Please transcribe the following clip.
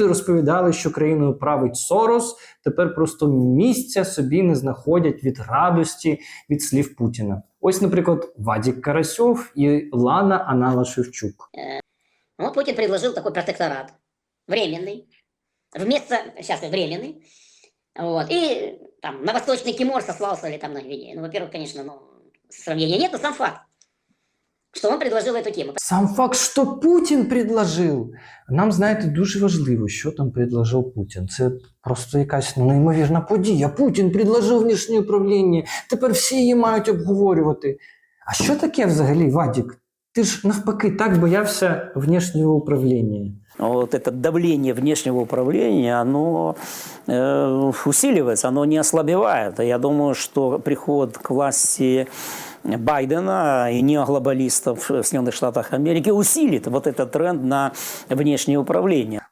люди розповідали, що країною править Сорос, тепер просто місця собі не знаходять від радості від слів Путіна. Ось, наприклад, Вадік Карасьов і Лана Анала Шевчук. Ну, Путин предложил такой протекторат. Временный. Вместо, сейчас сказать, временный. Вот. И там на Восточный Тимор сослался или там на Гвинею. Ну, во-первых, конечно, ну, сравнения нет, но сам факт, что он предложил эту тему. Сам факт, що Путін предложив. Нам, знаєте, дуже важливо, що там предложив Путін. Це просто якась неймовірна подія. Путін предложив внішнє управління. Тепер всі її мають обговорювати. А що таке взагалі, Вадік? Ти ж навпаки так боявся внішнього управління Вот это давление внешнего управления, оно э, усиливается, оно не ослабевает. И я думаю, что приход к власти Байдена и неоглобалистов в Соединенных Штатах Америки усилит вот этот тренд на внешнее управление.